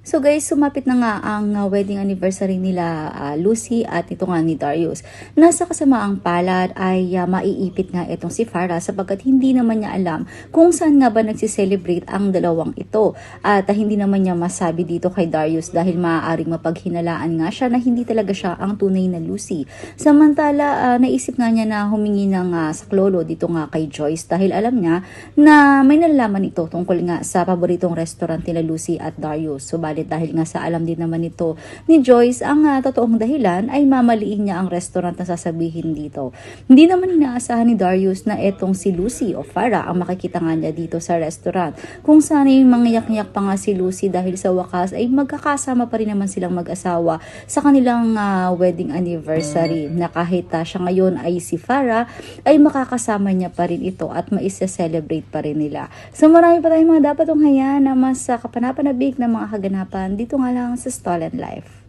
So guys, sumapit na nga ang uh, wedding anniversary nila uh, Lucy at ito nga ni Darius. Nasa kasamaang palad ay uh, maiipit nga itong si Farah sapagkat hindi naman niya alam kung saan nga ba nagsiselebrate ang dalawang ito. At uh, hindi naman niya masabi dito kay Darius dahil maaaring mapaghinalaan nga siya na hindi talaga siya ang tunay na Lucy. Samantala, uh, naisip nga niya na humingi ng uh, saklolo dito nga kay Joyce dahil alam niya na may nalalaman ito tungkol nga sa paboritong restaurant nila Lucy at Darius. So, Subalit dahil nga sa alam din naman ito ni Joyce, ang uh, totoong dahilan ay mamaliin niya ang restaurant na sasabihin dito. Hindi naman inaasahan ni Darius na etong si Lucy o Farah ang makikita nga niya dito sa restaurant. Kung sana yung mangyak-nyak pa nga si Lucy dahil sa wakas ay magkakasama pa rin naman silang mag-asawa sa kanilang uh, wedding anniversary na kahit uh, siya ngayon ay si Farah ay makakasama niya pa rin ito at maisa-celebrate pa rin nila. So marami pa tayong mga dapat tunghayan na mas uh, kapanapanabik na mga kaganapan dito nga lang sa Stolen Life.